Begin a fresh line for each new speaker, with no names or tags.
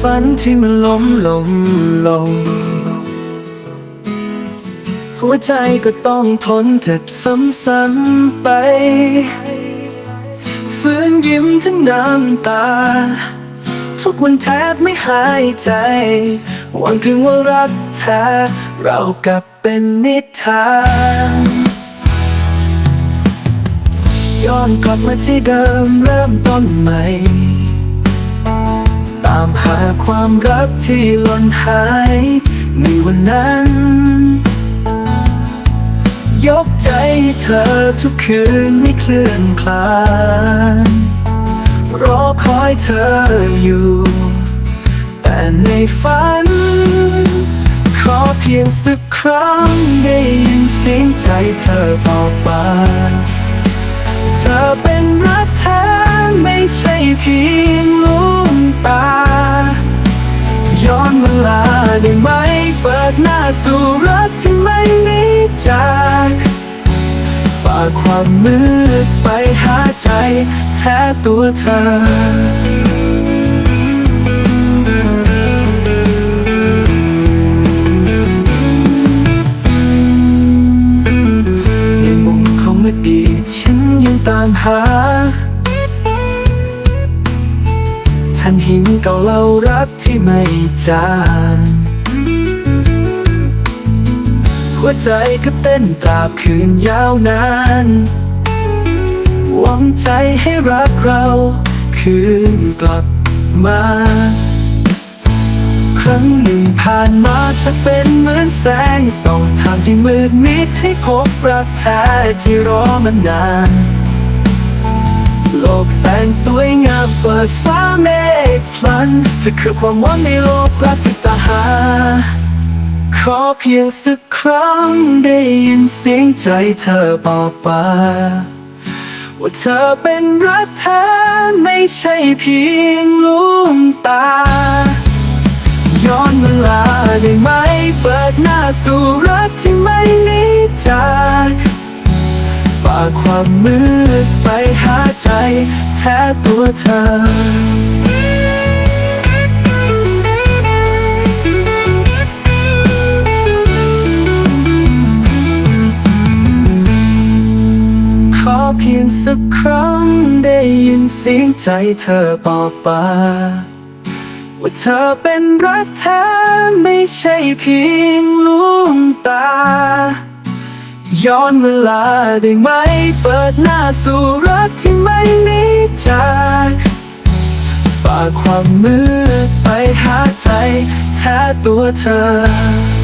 ฝันที่มันล้มลงลง หัวใจก็ต้องทนเจ็บซ้ำๆไป ฟื้นยิ้มทั้งน้ำตา ทุกวันแทบไม่หายใจ หวังเพียงว่ารักแท้เรากลับเป็นนิทานย้อนกลับมาที่เดิมเริ่มต้นใหม่ ตามหาความรักที่หล่นหายในวันนั้น ยกใจเธอทุกคืนไม่เคลื่อนคลานรอคอยเธออยู่ แต่ในฝัน ขอเพียงสักครั้งได้ยินเสียงใจเธอบอกมาเธอเป็นรักแท้ ไม่ใช่เพียงลูกตา ย้อนเวลาได้ไหม เปิดหน้าสู่รักที่ไม่มีจากฝากความมืดไปหาใจแท้ตัวเธอในมุมของอดีตฉันยังตามหา ฉันห็นเก่าเล่ารักที่ไม่จางหัวใจก็เต้นตราบคืนยาวนานหวังใจให้รักเรา คืนกลับมา ครั้งหนึ่งผ่านมาจะเป็นเหมือนแสงส่องทางที่มืดมิดให้พบรักแท้ที่รอมานาน โลกแสนสวยงามเปิดฟ้าเมฆพลันจะคือความหวังในโลกรักที่ตาหา ขอเพียงสักครั้งได้ยินเสียงใจเธอบอกมาว่าเธอเป็นรักแท้ไม่ใช่เพียงลูกตา ย้อนเวลาได้ไหม เปิดหน้าสู่รักที่ไม่มีจากฝาก ความมืดไปหาใจแท้ตัวเธอขอเพียงสักครั้งได้ยินเสียงใจเธอบอกมาว่าเธอเป็นรักแท้ไม่ใช่เพียงลูกตา ย้อนเวลาได้ไหม เปิดหน้าสู่รักที่ไม่มีจากฝากความมืดไปหาใจแท้ตัวเธอ